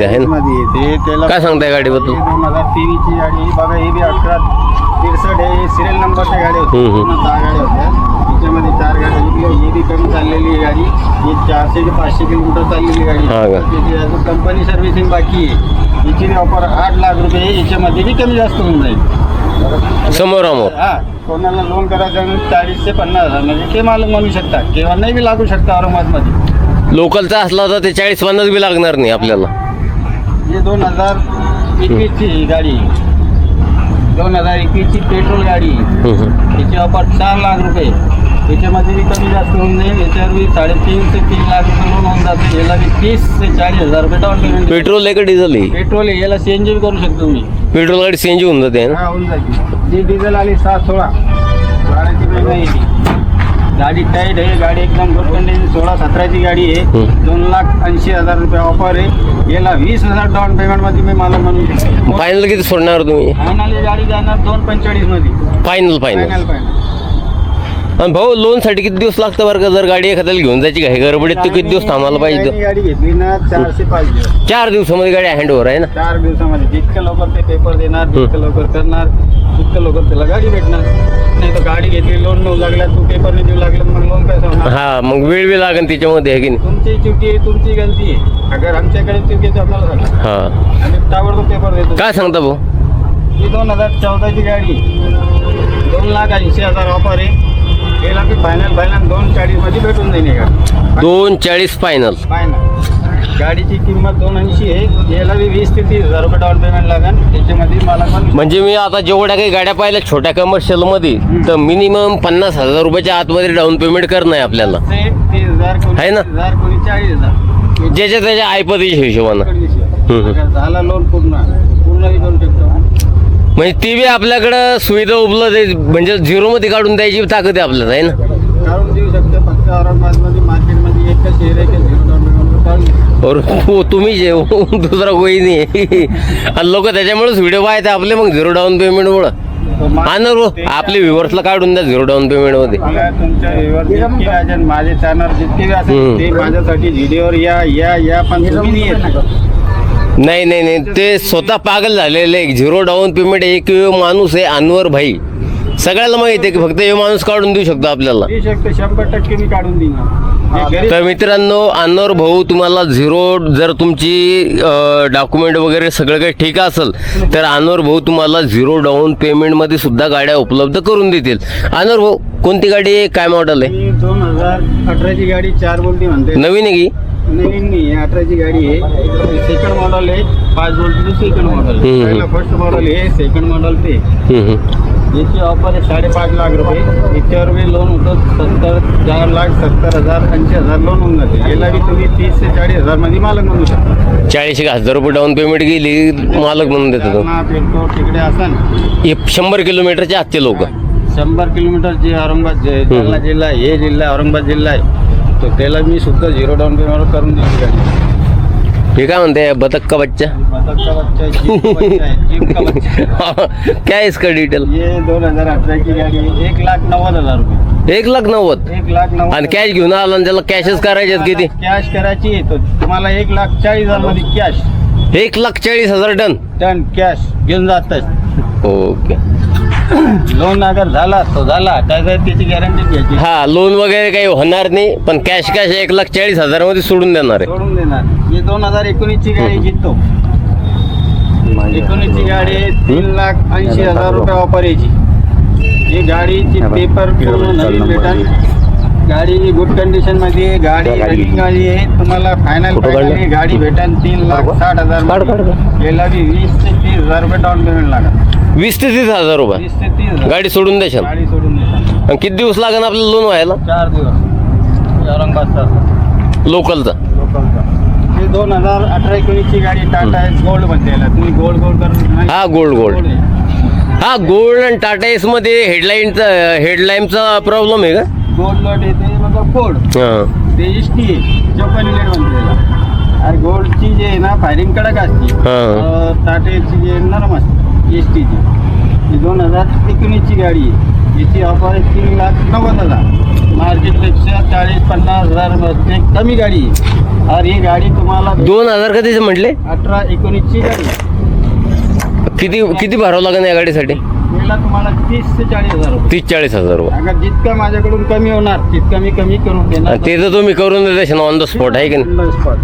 आहे ना? येते. त्याला काय सांगताय गाडीबद्दल? दोन हजार तेवीसची गाडी बघा हे बी अठरा तिरसठ हे सिरियल नंबरच्या गाड्या होत्या. हम्म, हम्म. पूर्ण दहा गाड्या होत्या. त्याच्यामध्ये चार गाड्या विकल्या ही बी कमी चाललेली आहे गाडी. ही चारशे ते पाचशे किलोमीटर चाललेली गाडी हा का? कंपनी सर्व्हिसिंग बाकी आहे. याची ऑफर आठ लाख रुपये आहे. याच्यामध्ये बी कमी जास्त होऊन जाईल. समोर अमोर हा कोणाला लोन करायचं चाळीस ते पन्नास हजार. म्हणजे ते मालक म्हणू शकता किंवा नाही बी लागू शकता औरंगाबादमध्ये. लोकलचा असला तर ते चाळीस पन्नास बी लागणार नाही आपल्याला. हे दोन हजार एकवीसची ही गाडी. दोन हजार एकवीसची पेट्रोल गाडी. त्याची ऑफर चार लाख रुपये. त्याच्यामध्ये बी कमी जास्त होऊन जाईल. याच्यावर बी साडेतीन ते तीन लाख रुपये लोन होऊन जाते. याला बी तीस ते चाळीस हजार रुपये डाऊन पेमेंट पेट्रोल आहे का डिझेल आहे पेट्रोल आहे याला सी एन जी बी करू शकतो तुम्ही पेट्रोल गाडी सीएनजी होऊन जाते ना? हा होऊन जाईल जी डिझेल आली सात सोळा. पेमेंट येते गाडी टाईट आहे. गाडी एकदम गुड कंडिशन सोळा सतराची गाडी आहे. दोन लाख ऐंशी हजार रुपये ऑफर आहे. याला वीस हजार डाऊन पेमेंटमध्ये मी मला म्हणू शकतो फायनल किती सोडणार तुम्ही? फायनल गाडी जाणार दोन पंचेचाळीसमध्ये फायनल फायनल फायनल आणि भाऊ लोनसाठी किती दिवस लागतं बरं का? जर गाडी एखाद्याला घेऊन जायची काही गडबडीत तर किती दिवस थांबायला पाहिजे? गाडी- घेतली ना चारशे पाच दिवस. चार दिवसामध्ये गाडी हँड ओव्हर आहे ना? चार दिवसामध्ये. जितकं लवकर ते पेपर देणार जितकं लवकर करणार तितकं लवकर त्याला गाडी भेटणार. नाही तर गाडी घेतली लोन नऊ लागला तू पेपर नाही देऊ लागला मग लोन कसं होणार हा मग वेळ बी लागेल त्याच्यामध्ये आहे की नाही? तुमची चुकी आहे तुमची गलती आहे. अगर आमच्याकडे चुकी आहे तर आपल्याला सांगा. हा. आम्ही ताबडतोब पेपर देतो. काय सांगता भाऊ? ही दोन हजार चौदाची गाडी. दोन लाख ऐंशी हजार ऑफर आहे. दोन चाळीसमध्ये भेटून जाईल गाडी. दोन चाळीस फायनल फायनल गाडीची किंमत दोन ऐंशी आहे. याला बी वीस ते तीस हजार रुपये डाऊन पेमेंट लागेल. त्याच्यामध्ये मला पण म्हणजे मी आता जेवढ्या काही गाड्या पाहिल्या छोट्या कमर्शियलमध्ये तर मिनिमम पन्नास हजार रुपयाच्या आतमध्ये डाऊन पेमेंट करणं आहे आपल्याला. तीस हजार आहे ना? तीस हजार कोणी चाळीस हजार. ज्याच्या त्याच्या ऐपतीच्या हिशोबानं. झाला लोन पूर्ण. पूर्ण करू शकतो. म्हणजे ती बी आपल्याकडं सुविधा उपलब्ध आहे. म्हणजे झिरो मध्ये काढून द्यायची ताकद आहे आपल्याला आहे ना? काढून देऊ शकतो फक्त औरंगाबादमध्ये मार्केटमध्ये एकच शेअर आहे की झिरो डाऊन पेमेंट काढून देऊ. और हो, तुम्ही जे हो, दुसरा कोणी नाही. आणि लोक त्याच्यामुळेच व्हिडिओ पाहते आपले मग झिरो डाऊन पेमेंटमुळं तो मा- आणणार हो आपले व्ह्युअर्सला काढून द्या झिरो डाऊन पेमेंटमध्ये मला तुमच्या व्हिवर जितके असेल माझे चॅनल जितके बी असेल हम्म. ते माझ्यासाठी व्हिडिओवर या या या पण तुम्ही नाही येत नाही नाही नाही. ते स्वतः पागल झालेले. झिरो डाऊन पेमेंट एक माणूस आहे अनवर भाई. सगळ्याला माहिती आहे की फक्त हे माणूस काढून देऊ शकतो आपल्याला. देऊ शकतो शंभर टक्के मी काढून देईन जे गरीब तर मित्रांनो अनवर भाऊ तुम्हाला झिरो जर तुमची डॉक्युमेंट वगैरे सगळं काही ठीक असेल तर अनवर भाऊ तुम्हाला झिरो डाऊन पेमेंटमध्ये सुद्धा गाड्या उपलब्ध करून देतील. अनवर भाऊ कोणती गाडी आहे? काय मॉडेल आहे? मी दोन हजार अठराची गाडी चार बोलटी म्हणते नवीन आहे की? नवीन नाही आहे अठराची गाडी आहे. सेकंड मॉडेल आहे पाच बोलटीचं सेकंड मॉडेल हम्म. पहिला फर्स्ट मॉडेल आहे सेकंड मॉडेल ते. हम्म, हम्म. याची ऑफर आहे साडेपाच लाख रुपये. याच्यावर बी लोन होतं सत्तर चार लाख सत्तर हजार ऐंशी हजार लोन होऊन जाते. याला बी तुम्ही तीस ते चाळीस हजारमध्ये मालक म्हणू शकता. चाळीस एक हजार रुपये डाऊन पेमेंट गेली मालक म्हणून देतो तो. तिकडे असन हे शंभर किलोमीटरचे आजचे लोक. शंभर किलोमीटर जे औरंगाबाद जे जालना जिल्हा आहे, हे जिल्हा औरंगाबाद जिल्हा आहे. तर त्याला मी सुद्धा झिरो डाऊन पेमेंट करून दिली गाडी हे काय म्हणते? बतक का बच्चा? का बच्चा जीप का बच्चा जीप का बच्चा. काय इसका डिटेल ये दोन हजार अठराची गाडी आहे. एक लाख नव्वद हजार रुपये. एक लाख नव्वद? एक लाख नव्वद आणि कॅश घेऊन आला आणि त्याला कॅशच करायचे आहेत किती? कॅश करायची आहे, तुम्हाला एक लाख चाळीस हजारमध्ये कॅश एक लाख चाळीस हजार टन टन कॅश घेऊन जातात ओके. लोन अगर झाला तो झाला त्याचा त्याची गॅरंटी घ्यायची. हा लोन वगैरे काही होणार नाही पण कॅश कॅश एक लाख चाळीस हजारमध्ये सोडून देणार आहे. सोडून देणार. ही दोन हजार एकोणीसची गाडी जिंकतो. एकोणीसची गाडी आहे, तीन लाख ऐंशी हजार रुपये ऑफर याची ही गाडीची पेपर पूर्ण नवीन भेटल. गाडी गुड कंडिशनमध्ये. गाडी रनिंग गाडी. आहे. तुम्हाला फायनल? गाडी भेटल तीन लाख साठ हजार काढ. याला बी वीस ते तीस हजार रुपये डाऊन पेमेंट लागेल. वीस ते तीस हजार रुपये. वीस ते तीस हजार. गाडी सोडून द्याल गाडी सोडून देतात आणि किती दिवस लागेल आपल्याला लोन व्हायला? चार दिवस. औरंगाबाद लोकलचा. हे दोन हजार अठरा एकोणीसची गाडी टाटा आहे गोल्डमध्ये याला. तुम्ही गोल्ड गोल्ड करून हा गोल्ड गोल्ड. आहे. हा गोल्ड आणि टाटा एसमध्ये हेडलाईनचा हेडलाईनचा प्रॉब्लेम आहे का? गोल्ड लॉट येते मतलब गोल्ड. हा. ते म्हणते त्याला आणि गोल्डची जी आहे ना फायरिंग कडक असते. हा. अं, जी नरम असते. एस टीची ही दोन हजार एकोणीसची गाडी आहे. याची ऑफर आहे तीन लाख नव्वद हजार. मार्केटपेक्षा चाळीस पन्नास हजारमध्ये कमी गाडी आहे. और ही गाडी तुम्हाला दोन हजार कधीच म्हटले? अठरा एकोणीसची गाडी. किती किती भरावं लागेल या गाडीसाठी? याला तुम्हाला तीस ते चाळीस हजार रुपये. तीस चाळीस हजार रुपये. अगर जितकं माझ्याकडून कमी होणार तितकं मी कमी करून देणार. ते तर तुम्ही करून देता ऑन द स्पॉट आहे की नाही? Spot.